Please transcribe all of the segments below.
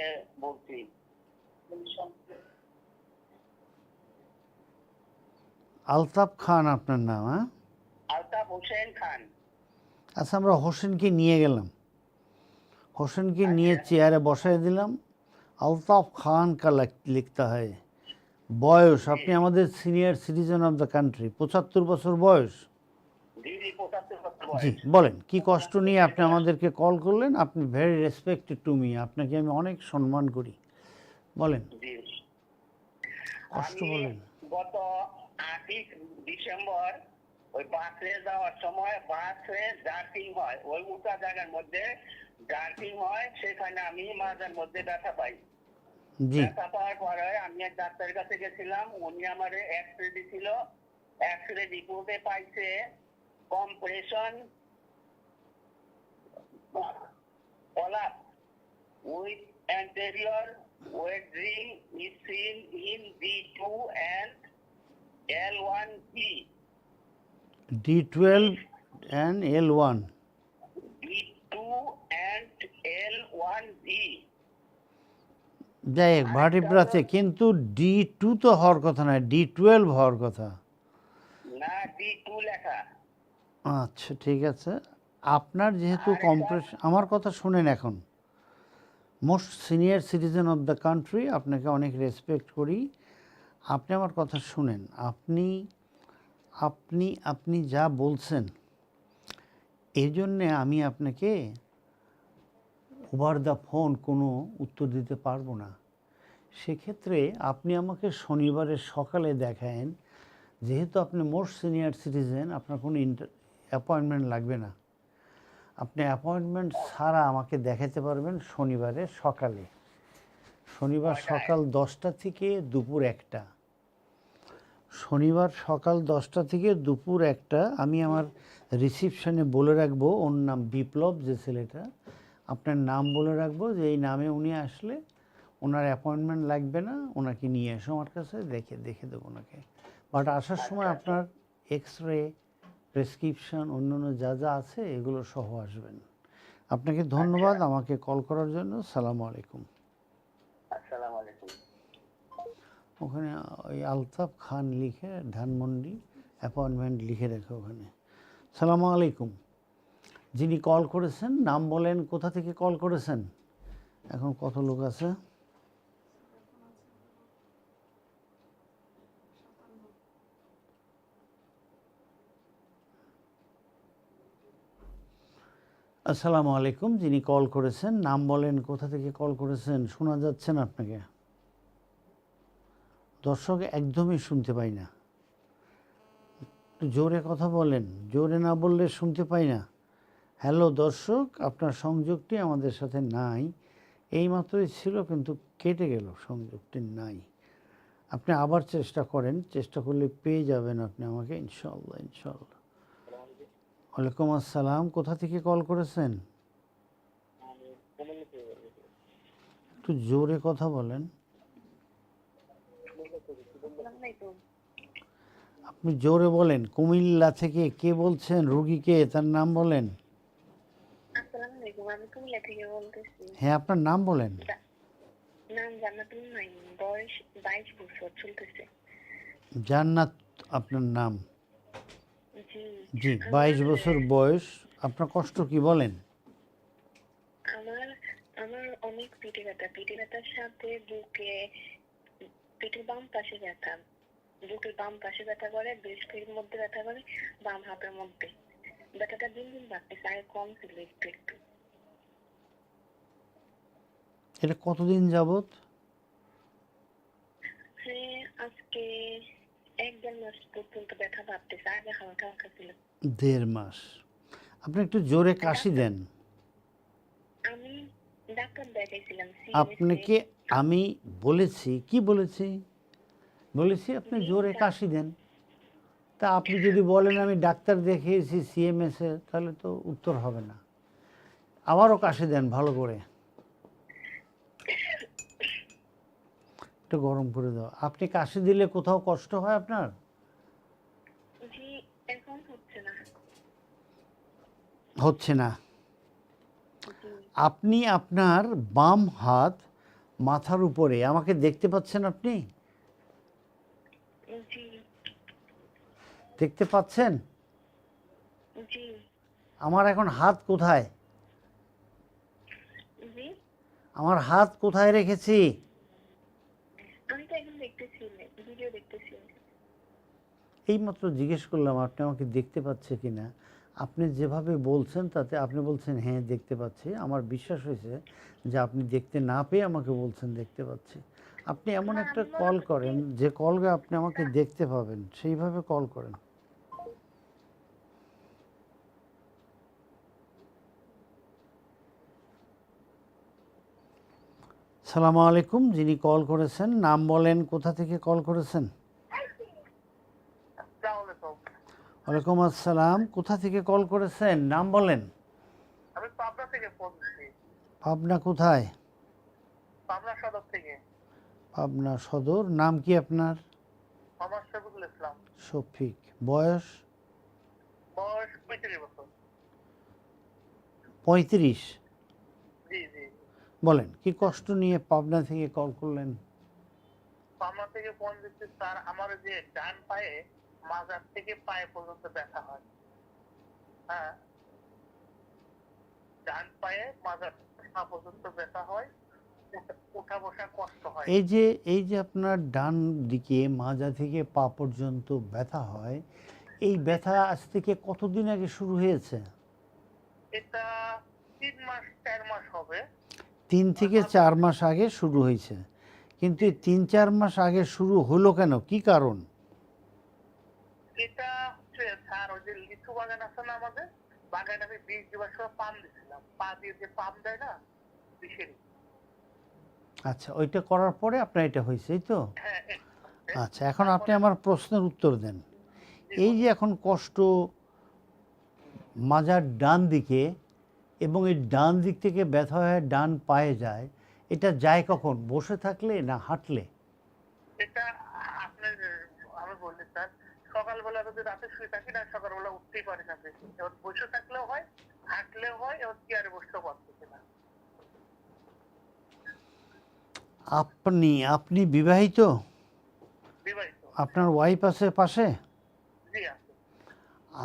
থেকে বলছি আলতাফ খান আপনার নাম হ্যাঁ? আলতাফ হোসেন খান। আচ্ছা আমরা হোসেনকে নিয়ে গেলাম। হোসেনকে নিয়ে চেয়ারে বসাই দিলাম। আলতাফ খান কা লিখ- লিখতে হয়। বয়স আপনি আমাদের senior citizen of the country পঁচাত্তর বছর বয়স। জি বলেন কি কষ্ট নিয়ে আপনি আমাদেরকে কল করলেন? আপনি ভেরি রেসপেক্টেড টু মি আপনাকে আমি অনেক সম্মান করি। বলেন। কষ্ট বলেন। গত আটই ডিসেম্বর ওই বাসে যাওয়ার সময় বাসে জার্কিং হয়। ওই উঁচা জায়গার মধ্যে জার্কিং হয় সেখানে আমি মাঝের মধ্যে ব্যথা পাই। ব্যথা পাওয়ার পরে আমি এক ডাক্তারের কাছে গেছিলাম উনি আমার এক্স রে দিছিল। এক্স রে রিপোর্টে পাইছে কম্প্রেশন কলাপ with anterior wedging is seen in D2 and L1B. D twelve and L one D2 and L1B. যাই হোক ভার্টিব্রাতে কিন্তু ডি টু তো হওয়ার কথা নয় ডি টুয়েলভ হওয়ার কথা না D2 লেখা আচ্ছা ঠিক আছে। আপনার যেহেতু কম্প্রেস আমার কথা শুনেন এখন। Most senior citizen of the country আপনাকে অনেক রেসপেক্ট করি। আপনি আমার কথা শুনেন। আপনি আপনি আপনি যা বলছেন এই জন্যে আমি আপনাকে ওভার দ্য ফোন কোনো উত্তর দিতে পারব না। সেক্ষেত্রে আপনি আমাকে শনিবারের সকালে দেখায়েন। যেহেতু আপনি মোস্ট সিনিয়র সিটিজেন আপনার কোনো অ্যাপয়েন্টমেন্ট লাগবে না। আপনি অ্যাপয়েন্টমেন্ট ছাড়া আমাকে দেখাতে পারবেন শনিবারে সকালে। শনিবার সকাল দশটা থেকে দুপুর একটা। শনিবার সকাল দশটা থেকে দুপুর একটা আমি আমার রিসিপশনে বলে রাখব ওর নাম বিপ্লব যে ছেলেটা আপনার নাম বলে রাখব যে এই নামে উনি আসলে ওনার অ্যাপয়েন্টমেন্ট লাগবে না ওনাকে নিয়ে এসো আমার কাছে দেখে দেখে দেবো ওনাকে। বাট আসার সময় আপনার এক্স রে প্রেসক্রিপশন অন্যান্য যা যা আছে এগুলো সহ আসবেন। আপনাকে ধন্যবাদ আমাকে কল করার জন্য। সালাম আলাইকুম। ওখানে ওই আলতাফ খান লিখে ধানমন্ডি অ্যাপয়েন্টমেন্ট লিখে রেখে ওখানে। সালাম আলাইকুম। যিনি কল করেছেন নাম বলেন কোথা থেকে কল করেছেন? এখন কত লোক আছে? আসসালামু আলাইকুম, যিনি কল করেছেন, নাম বলেন, কোথা থেকে কল করেছেন, শোনা যাচ্ছে না আপনাকে? দর্শক, একদমই শুনতে পাই না। জোরে কথা বলেন, জোরে না বললে শুনতে পাই না। হ্যালো দর্শক, আপনার সংযোগটি আমাদের সাথে নাই। এইমাত্রই ছিল, কিন্তু কেটে গেল, সংযোগটি নাই। আপনি আবার চেষ্টা করেন, চেষ্টা করলে পেয়ে যাবেন আপনি আমাকে ইনশাল্লাহ ইনশাল্লাহ ওয়ালাইকুম আসসালাম। কোথা থেকে কল করেছেন? একটু জোরে কথা বলেন। আপনি জোরে বলেন। কুমিল্লা থেকে কে বলছেন? রুগীকে তার নাম বলেন। হ্যাঁ আপনার নাম বলেন। জান্নাত, আপনার নাম? জি। বাইশ বছর বয়স আপনার কষ্ট কি বলেন? আমার আমার অনেক পিঠে ব্যথা। পিঠে ব্যথার সাথে বুকে পিঠের বাম পাশে ব্যথা। বুকের বাম পাশে ব্যথা করে বৃষ্টির মধ্যে ব্যথা করে বাম হাতের মধ্যে। ব্যথাটা দিন দিন বাড়তেছে আগে কম ছিল একটু একটু। এটা কতদিন যাবত? হ্যাঁ আজকে এক দেড় মাস পর্যন্ত ব্যথা বাড়তেছে আগে হালকা হালকা ছিল। দেড় মাস। আপনি একটু জোরে কাশি দেন। আমি ডাক্তার দেখাইছিলাম আপনাকে আমি বলেছি কি বলেছি? বলেছি আপনি জোরে কাশি দেন। তা আপনি যদি বলেন আমি ডাক্তার দেখিয়েছি সিএমএসে তাহলে তো উত্তর হবে না। আবারও কাশি দেন ভালো করে। একটু গরম করে দাও। আপনি কাশি দিলে কোথাও কষ্ট হয় আপনার? হচ্ছে না। আপনি আপনার বাম হাত মাথার উপরে আমাকে দেখতে পাচ্ছেন আপনি? দেখতে পাচ্ছেন? আমার এখন হাত কোথায়? আমার হাত কোথায় রেখেছি আমি তো এখন দেখতেছি ভিডিও দেখতেছি এইমাত্র জিজ্ঞেস করলাম আপনি আমাকে দেখতে পাচ্ছে কি না আপনি যেভাবে বলছেন তাতে আপনি বলছেন হ্যাঁ দেখতে পাচ্ছি। আমার বিশ্বাস হয়েছে যে আপনি দেখতে না পেয়ে আমাকে বলছেন দেখতে পাচ্ছি। আপনি এমন একটা কল করেন যে কলকে আপনি আমাকে দেখতে পাবেন সেইভাবে কল করেন। সালামু আলাইকুম যিনি কল করেছেন নাম বলেন কোথা থেকে কল করেছেন? ওয়ালাইকুম আসসালাম। কোথা থেকে কল করেছেন? নাম বলেন। আমি পাবনা থেকে ফোন পাবনা কোথায়? পাবনা সদর থেকে। পাবনা সদর। নাম কি আপনার? মোহাম্মদ শফিকুল ইসলাম। শফিক। বয়স? বয়স পঁয়ত্রিশ বছর। পঁয়ত্রিশ? জি জি। বলেন কি কষ্ট নিয়ে পাবনা থেকে কল করলেন? পাবনা থেকে ফোন দিচ্ছি স্যার। আমার যে ডান পায়ে মাজার থেকে পায়ে পর্যন্ত ব্যথা হয়। হ্যাঁ? ডান পায়ে মাজার পা পর্যন্ত ব্যথা হয় উঠা বসা কষ্ট হয়। এই যে এই যে আপনার ডান দিকে মাজা থেকে পা পর্যন্ত ব্যথা হয় এই ব্যথা আজ থেকে কতদিন আগে শুরু হয়েছে? এটা তিন মাস চার মাস হবে। তিন থেকে চার মাস আগে শুরু হয়েছে। কিন্তু তিন চার মাস আগে শুরু হলো কেন? কি কারণ? এটা হচ্ছে স্যার ওই যে লিচু বাগান আছে না আমাদের বাগানে আমি বীজ দেওয়ার সময় পাম দিছিলাম। পা দিয়ে যে পাম দেয় না বিষের আচ্ছা ওইটা করার পরে আপনার এটা হয়েছে তো? হ্যাঁ আচ্ছা এখন আপনি আমার প্রশ্নের উত্তর দেন। এই যে এখন কষ্ট মাজার ডান দিকে এবং এই ডান দিক থেকে ব্যথা হয়ে ডান পায়ে যায় এটা যায় কখন? বসে থাকলে না হাঁটলে? এটা আপনার আমি বলছি স্যার সকালবেলা যদি রাতে শুয়ে থাকি না সকালবেলা উঠতেই পারি না বেশি। এবার বসে থাকলেও হয় হাঁটলেও হয় এবার চেয়ারে বসতেও পারতেছি না। আপনি আপনি বিবাহিত? আপনার ওয়াইফ আছে পাশে?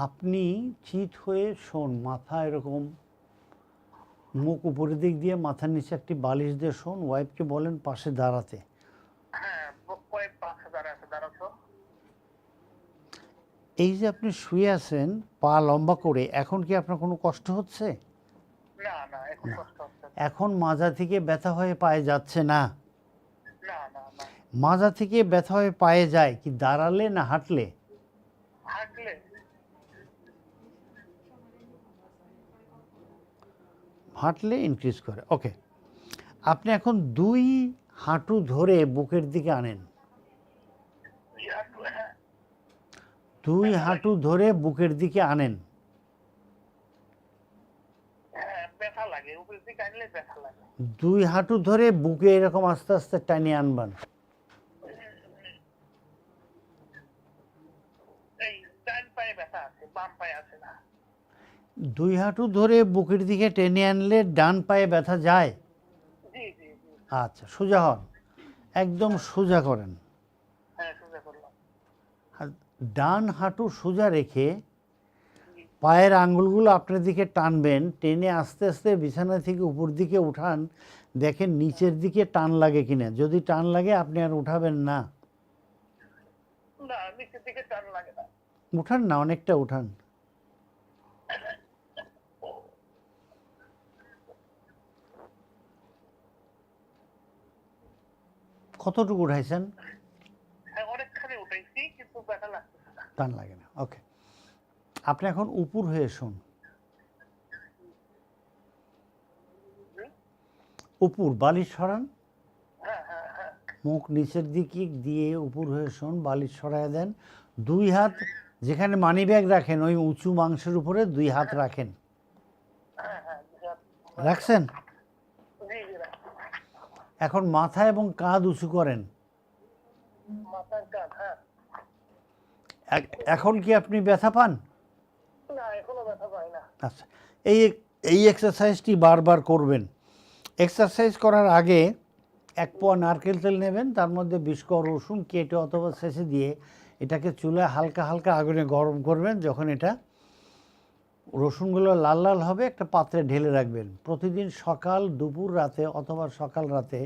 আপনি চিত হয়ে শোন মাথা এরকম মুখ উপরের দিক দিয়ে মাথার নিচে একটি বালিশ দিয়ে শোন ওয়াইফকে বলেন পাশে দাঁড়াতে হ্যাঁ ব- কয়েক পাঁচ হাজার আছে দাঁড়াতো এই যে আপনি শুয়ে আছেন পা লম্বা করে এখন কি আপনার কোনো কষ্ট হচ্ছে? না না এখন মাজা থেকে ব্যথা হয়ে পায়ে যাচ্ছে না? মাজা থেকে ব্যথা হয়ে পায়ে যায় কি দাঁড়ালে না হাঁটলে? হাঁটলে। হাঁটলে ইনক্রিজ করে। ওকে আপনি এখন দুই হাঁটু ধরে বুকের দিকে আনেন এই হাঁটু, হ্যাঁ দুই হাঁটু ধরে বুকের দিকে আনেন। হ্যাঁ দুই হাঁটু ধরে বুকে এরকম আস্তে আস্তে টানিয়ে আনবান। দুই হাঁটু ধরে বুকের দিকে টেনে আনলে ডান পায়ে ব্যথা যায়? আচ্ছা সোজা হন। একদম সোজা করেন হ্যাঁ সোজা করলাম আর ডান হাঁটু সোজা রেখে পায়ের আঙ্গুলগুলো আপনার দিকে টানবেন টেনে আস্তে আস্তে বিছানা থেকে উপর দিকে উঠান দেখেন নিচের দিকে টান লাগে কিনা। যদি টান লাগে আপনি আর উঠাবেন না। উঠান না অনেকটা উঠান। কতটুকু উঠাইছেন হ্যাঁ অনেকখানি উঠাইছি কিন্তু ব্যথা লাগতেছে না টান লাগে না। ওকে আপনি এখন উপর হয়ে শুন। উপর, বালিশ সরান। মুখ নিচের দিকে দিয়ে উপর হয়ে শোন, বালিশ সরায় দেন। দুই হাত যেখানে মানি ব্যাগ রাখেন, ওই উঁচু মাংসের উপরে দুই হাত রাখেন। রাখছেন। এখন মাথা এবং কাঁধ উঁচু করেন। মাথার কাজ হ্যাঁ। এখন কি আপনি ব্যথা পান? না এখনও ব্যথা পাই না। আচ্ছা এই এই এক্সারসাইজটি বারবার করবেন। এক্সারসাইজ করার আগে এক পোয়া নারকেল তেল নেবেন তার মধ্যে বিস্কর রসুন কেটে অথবা শেষে দিয়ে এটাকে চুলায় হালকা হালকা আগুনে গরম করবেন যখন এটা রসুনগুলো লাল লাল হবে একটা পাত্রে ঢেলে রাখবেন। প্রতিদিন সকাল দুপুর রাতে অথবা সকাল রাতে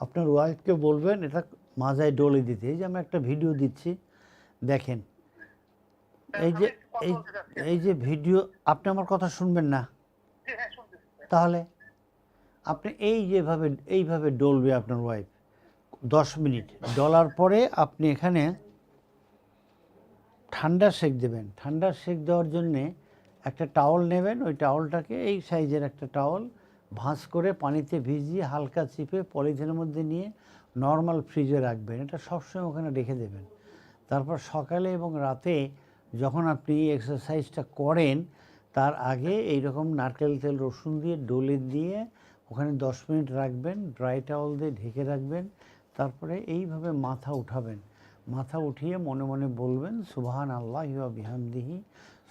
আপনার ওয়াইফকে বলবেন এটা মাজায় ডলে দিতে। এই যে আমি একটা ভিডিও দিচ্ছি। দেখেন এই যে এই এই যে ভিডিও আপনি আমার কথা শুনবেন না? হ্যাঁ স্যার। তাহলে আপনি এই যেভাবে এইভাবে ডলবে আপনার ওয়াইফ দশ মিনিট। ডলার পরে আপনি এখানে ঠান্ডা সেক দেবেন। ঠান্ডা সেক দেওয়ার জন্যে একটা টাওয়াল নেবেন। ওই টাওয়ালটাকে এই সাইজের একটা টাওয়াল ভাঁজ করে পানিতে ভিজিয়ে হালকা চিপে পলিথিনের মধ্যে নিয়ে নর্মাল ফ্রিজে রাখবেন। এটা সবসময় ওখানে রেখে দেবেন। তারপর সকালে এবং রাতে যখন আপনি এক্সারসাইজটা করেন, তার আগে এই রকম নারকেল তেল, রসুন দিয়ে ডলে দিয়ে ওখানে দশ মিনিট রাখবেন ড্রাই টাওয়াল দিয়ে ঢেকে রাখবেন, তারপরে এইভাবে মাথা উঠাবেন। মাথা উঠিয়ে মনে মনে বলবেন সুবহান আল্লাহ ইয়া বিহামদিহি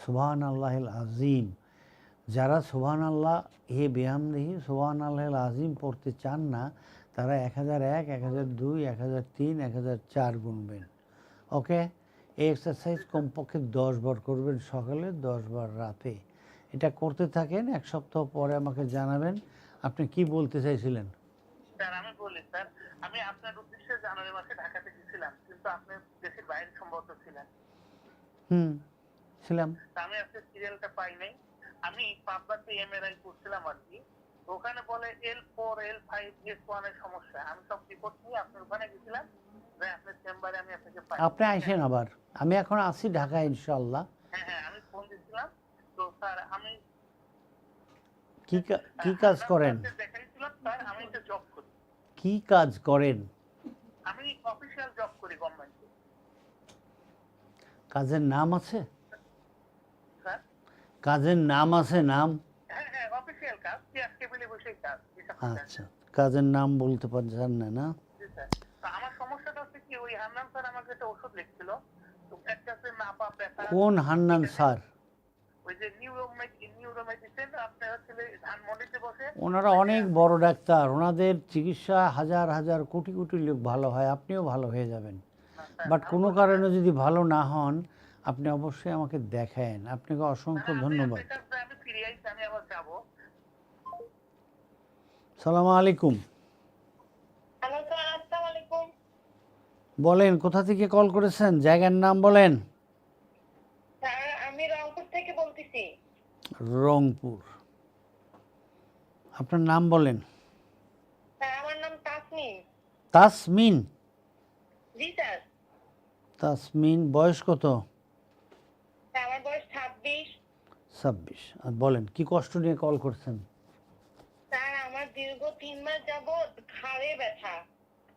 সুবহান আল্লাহিল আজিম যারা সুবহান আল্লাহ হে বিহামদিহি সুবহান আল্লাহিল আজিম পড়তে চান না, তারা এক হাজার এক এক হাজার দুই, এক হাজার তিন, এক হাজার চার গুনবেন। ওকে? এই এক্সারসাইজ কমপক্ষে দশ বার করবেন সকালে দশ বার রাতে। এটা করতে থাকেন এক সপ্তাহ পরে আমাকে জানাবেন। আপনি কি বলতে চাইছিলেন? স্যার আমি বলি স্যার আমি আপনার উদ্দেশ্যে জানুয়ারি মাসে ঢাকাতে গেছিলাম কিন্তু আপনি দেশের বাইরে সম্ভবত ছিলেন। হুম ছিলাম। আমি আজকে সিরিয়ালটা পাই নাই। আমি পাবনাতে এমআরআই করছিলাম আর কি। ওখানে বলে L four L five S ওয়ানের সমস্যা। আমি সব রিপোর্ট নিয়ে আপনার ওখানে গেছিলাম। যে আপনার চেম্বারে আমি আপনাকে পাই আপনি আইসেন আবার। আমি এখন আছি ঢাকায় ইনশাল্লাহ হ্যাঁ হ্যাঁ কি কাজ করেন? কি কাজ করেন? আমি অফিসিয়াল জব করি গভর্নমেন্টে কাজের নাম আছে? কাজের নাম আছে নাম? হ্যাঁ হ্যাঁ। আচ্ছা কাজের নাম বলতে পারছেন না না জি স্যার তো আমার সমস্যাটা হচ্ছে কি ওই হান্নান স্যার আমাকে একটা ওষুধ লিখছিল। তো একটা হচ্ছে নাপা ব্যথা। কোন হান্নান স্যার? ওই যে নিউরোমেডিসিন আপনার হচ্ছে ধানমন্ডিতে বসে। ওনারা অনেক বড় ডাক্তার। ওনাদের চিকিৎসা হাজার হাজার কোটি কোটি লোক ভালো হয়। আপনিও ভালো হয়ে যাবেন। বাট কোনো কারণে যদি ভালো না হন আপনি অবশ্যই আমাকে দেখেন। আপনাকে অসংখ্য ধন্যবাদ। সালাম আলাইকুম হ্যালো স্যার আসসালামু আলাইকুম বলেন কোথা থেকে কল করেছেন? জায়গার নাম বলেন। আমি রংপুর থেকে বলতেছি। রংপুর। আপনার নাম বলেন। আমার নাম তাসমিন। তাসমিন? জি স্যার। তাসমিন বয়স কত? আমার বয়স ছাব্বিশ। ছাব্বিশ। আর বলেন কি কষ্ট নিয়ে কল করছেন? স্যার আমার দীর্ঘ তিন মাস যাবৎ ঘাড়ে ব্যথা।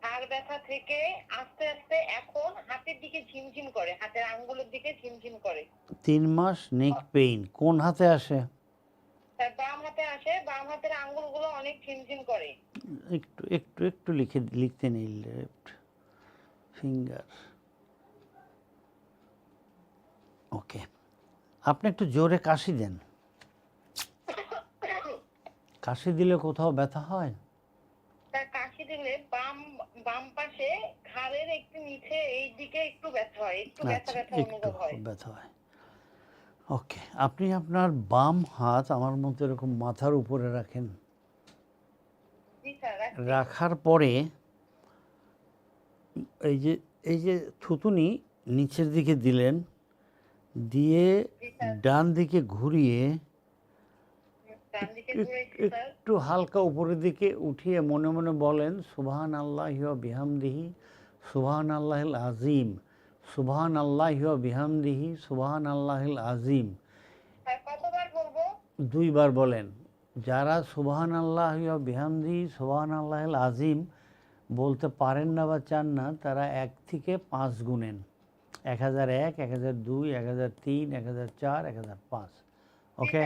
ঘাড় ব্যথা থেকে আস্তে আস্তে এখন হাতের দিকে ঝিমঝিম করে হাতের আঙ্গুলের দিকে ঝিমঝিম করে। তিন মাস নেক পেইন কোন হাতে আসে? বাম হাতে আসে বাম হাতের আঙ্গুলগুলো অনেক ঝিমঝিম করে। একটু একটু একটু লিখে লিখতে নেই লেফট ফিঙ্গার ওকে আপনি একটু জোরে কাশি দেন। কাশি দিলে কোথাও ব্যথা হয়? দিলে বাম বাম পাশে ঘাড়ের একটু নিচে এই দিকে একটু ব্যথা হয় একটু ব্যথা আচ্ছা ব্যথা অনুভব হয়। ব্যথা হয়। ওকে আপনি আপনার বাম হাত আমার মতো এরকম মাথার উপরে রাখেন। রাখার পরে এই যে এই যে থুতুনি নিচের দিকে দিলেন দিয়ে ডান দিকে ঘুরিয়ে ডান দিকে এক- ঘুরেছি স্যার একটু হালকা উপরের দিকে উঠিয়ে মনে মনে বলেন সুবহান আল্লাহ বিহামদিহি সুবহান আল্লাহ আজিম সুবহান আল্লাহ বিহামদিহি সুবহান আল্লাহিল আজিম দুইবার বলেন যারা সুবহান আল্লাহ বিহামদি সুবহান আল্লাহ আজিম বলতে পারেন না বা চান না তারা এক থেকে পাঁচ গুণেন এক হাজার এক এক হাজার দুই এক হাজার তিন এক হাজার চার এক হাজার পাঁচ। ওকে।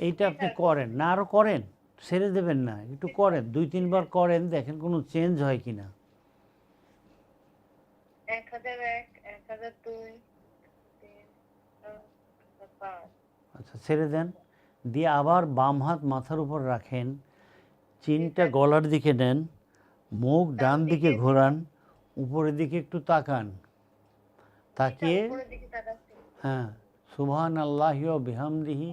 এইটা আপনি করেন না আরও করেন ছেড়ে দেবেন না একটু করেন দুই তিনবার করেন দেখেন কোনো চেঞ্জ হয় কি না আচ্ছা ছেড়ে দেন দিয়ে আবার বাম হাত মাথার উপর রাখেন চিনটা গলার দিকে নেন মুখ ডান দিকে। ঘোরান উপরের দিকে একটু তাকান তাকিয়ে হ্যাঁ সুবহান আল্লাহ বিহামদিহি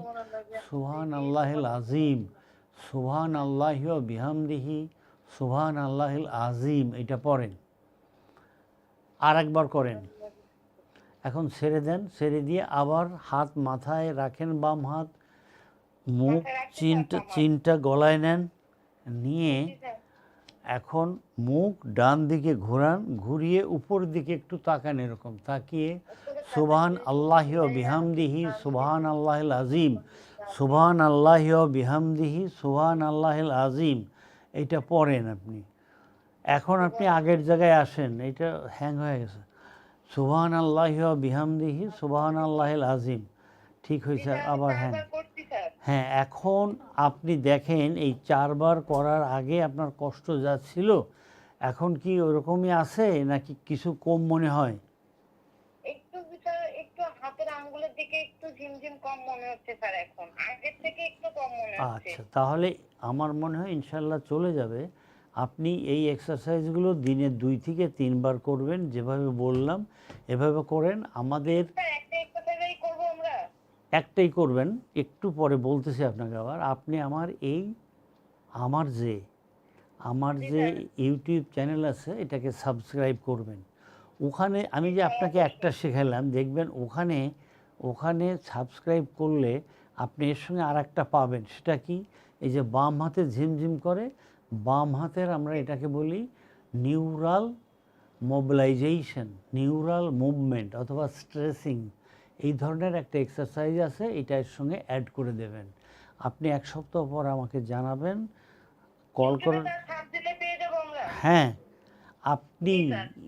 সুবহান আল্লাহিল আজিম সুবহান আল্লাহ বিহামদিহি সুবহান আল্লাহিল আজিম এটা পড়েন। আর একবার করেন। এখন ছেড়ে দেন। ছেড়ে দিয়ে আবার হাত মাথায় রাখেন বাম হাত মুখ চিনটা চিনটা গলায় নেন। নিয়ে এখন মুখ ডান দিকে ঘোরান, ঘুরিয়ে উপর দিকে একটু তাকান এরকম। তাকিয়ে সুবহান আল্লাহ বিহামদিহি, সুবহান আল্লাহিল আজিম সুবহান আল্লাহ বিহামদিহি, সুবহান আল্লাহিল আজিম এটা পড়েন আপনি। এখন আপনি আগের জায়গায় আসেন এটা হ্যাং হয়ে গেছে। সুবহান আল্লাহ বিহামদিহি, সুবহান আল্লাহিল আজিম ঠিক হয়েছে, আবার হ্যাং হ্যাঁ এখন আপনি দেখেন এই চারবার করার আগে আপনার কষ্ট যা ছিল এখন কি ওরকমই আছে নাকি কিছু কম মনে হয়? একটু একটু হাতের আঙ্গুলের দিকে একটু ঝিমঝিম কম মনে হচ্ছে স্যার এখন। আগের থেকে একটু কম মনে হচ্ছে। আচ্ছা তাহলে আমার মনে হয় ইনশাল্লাহ চলে যাবে। আপনি এই এক্সারসাইজগুলো দিনে দুই থেকে তিনবার করবেন যেভাবে বললাম এভাবে করেন। আমাদের স্যার একটা এক্সারসাইজই করব আমরা একটাই করবেন একটু পরে বলতেছি আপনাকে আবার আপনি আমার এই আমার যে আমার যে ইউটিউব চ্যানেল আছে এটাকে সাবস্ক্রাইব করবেন। ওখানে আমি যে আপনাকে একটা শেখালাম দেখবেন ওখানে ওখানে সাবস্ক্রাইব করলে আপনি এর সঙ্গে আর একটা পাবেন। সেটা কি? এই যে বাম হাতে ঝিমঝিম করে বাম হাতের আমরা এটাকে বলি নিউরাল মোবিলাইজেশন নিউরাল মুভমেন্ট অথবা স্ট্রেসিং এই ধরনের একটা এক্সারসাইজ আছে এটা এর সঙ্গে অ্যাড করে দেবেন। আপনি এক সপ্তাহ পর আমাকে জানাবেন কল করেন হ্যাঁ আপনি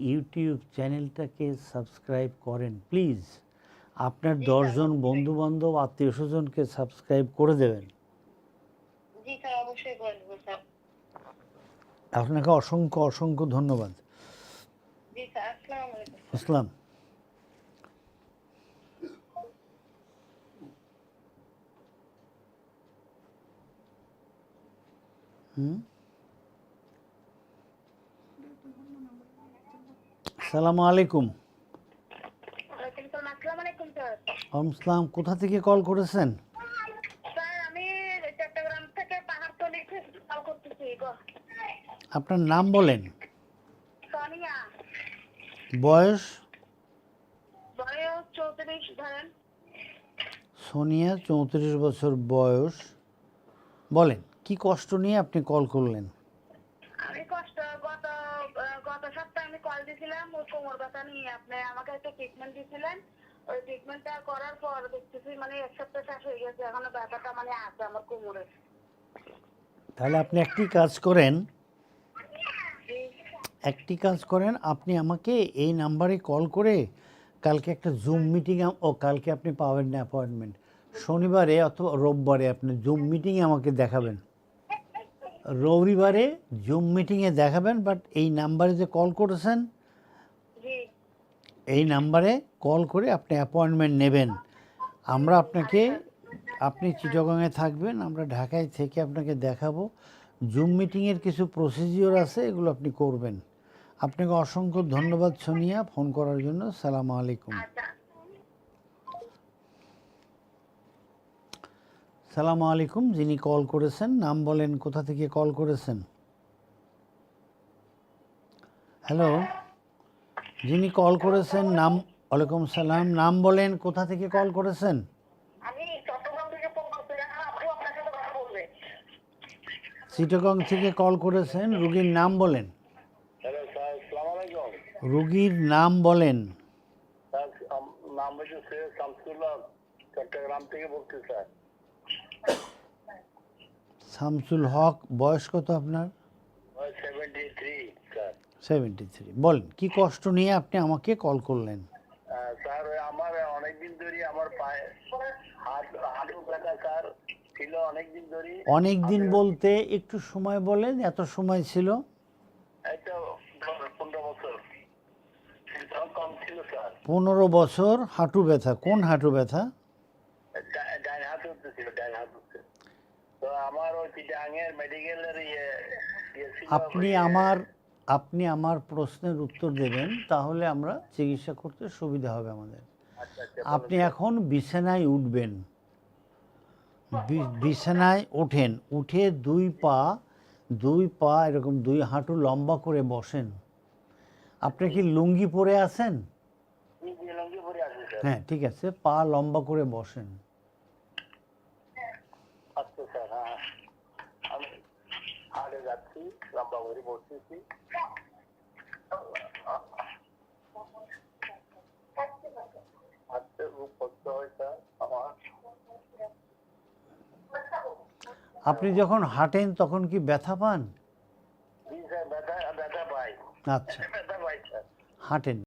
ইউটিউব চ্যানেলটাকে সাবস্ক্রাইব করেন প্লিজ আপনার দশজন বন্ধু বান্ধব আত্মীয় স্বজনকে সাবস্ক্রাইব করে দেবেন আপনাকে অসংখ্য অসংখ্য ধন্যবাদ। জি আসসালামু আলাইকুম। সালামু আলাইকুম আসসালামু কোথা থেকে কল করেছেন? আপনার নাম বলেন। বয়স? সোনিয়া চৌত্রিশ বছর বয়স। বলেন। কি কষ্ট নিয়ে আপনি কল করলেন? আমি কষ্ট গত গত সপ্তাহে আমি কল দিয়েছিলাম ওই কোমর ব্যথা নিয়ে। আপনি আমাকে একটা ট্রিটমেন্ট দিয়েছিলেন ওই ট্রিটমেন্টটা করার পর দেখতেছি মানে এক সপ্তাহ শেষ হয়ে গেছে এখনও ব্যথাটা মানে আছে আমার কোমরে। তাহলে আপনি একটি কাজ করেন। একটি কাজ করেন আপনি আমাকে এই নাম্বারে কল করে কালকে একটা জুম মিটিং ও কালকে আপনি পাবেন না অ্যাপয়েন্টমেন্ট শনিবারে অথবা রোববারে আপনি জুম মিটিংয়ে আমাকে দেখাবেন। রবিবারে জুম মিটিংয়ে দেখাবেন বাট এই নাম্বারে যে কল করেছেন এই নাম্বারে কল করে আপনি অ্যাপয়েন্টমেন্ট নেবেন। আমরা আপনাকে আপনি চিটগাংয়ে থাকবেন আমরা ঢাকায় থেকে আপনাকে দেখাবো। জুম মিটিংয়ের কিছু প্রসিজিওর আছে এগুলো আপনি করবেন। আপনাকে অসংখ্য ধন্যবাদ সোনিয়া ফোন করার জন্য। সালাম আলাইকুম। সালাম আলাইকুম যিনি কল করেছেন নাম বলেন কোথা থেকে কল করেছেন? হ্যালো যিনি কল করেছেন নাম ওয়ালাইকুম সালাম নাম বলেন কোথা থেকে কল করেছেন? আমি থেকে ফোন করছি আপনি আপনার সাথে কথা বলবে চিটগং থেকে কল করেছেন রুগীর নাম বলেন। হ্যালো স্যার আসসালামু আলাইকুম। রুগীর নাম বলেন। নাম হচ্ছে সৈয়দ শামসুল্লাহ চট্টগ্রাম থেকে বলছি স্যার। শামসুল হক বয়স কত আপনার? সেভেন্টি থ্রি বলেন কি কষ্ট নিয়ে আপনি আমাকে কল করলেন? স্যার আমার অনেকদিন ধরে আমার পায়ে হাঁটু ব্যথা স্যার ছিল অনেকদিন ধরে অনেক দিন বলতে একটু সময় বলেন এত সময় ছিল? পনেরো বছর হাঁটু ব্যথা কোন হাঁটু ব্যথা ডা- ডান হাত উঠতেছিল ডান হাত উঠতে তো আমার ওই চিটাঙের মেডিকেলের ইয়ে ইয়ে ছিল আপনি আমার আপনি আমার প্রশ্নের উত্তর দেবেন তাহলে আমরা চিকিৎসা করতে সুবিধা হবে আমাদের। আপনি এখন বিছানায় উঠবেন। বিছানায় ওঠেন উঠে দুই পা দুই পা এরকম দুই হাঁটু লম্বা করে বসেন। আপনি কি লুঙ্গি পরে আছেন? হ্যাঁ ঠিক আছে পা লম্বা করে বসেন আচ্ছা স্যার হ্যাঁ আমি আগে হয় আমার আপনি যখন হাঁটেন তখন কি ব্যথা পান? আচ্ছা। ব্যথা পাই স্যার হাঁটেন।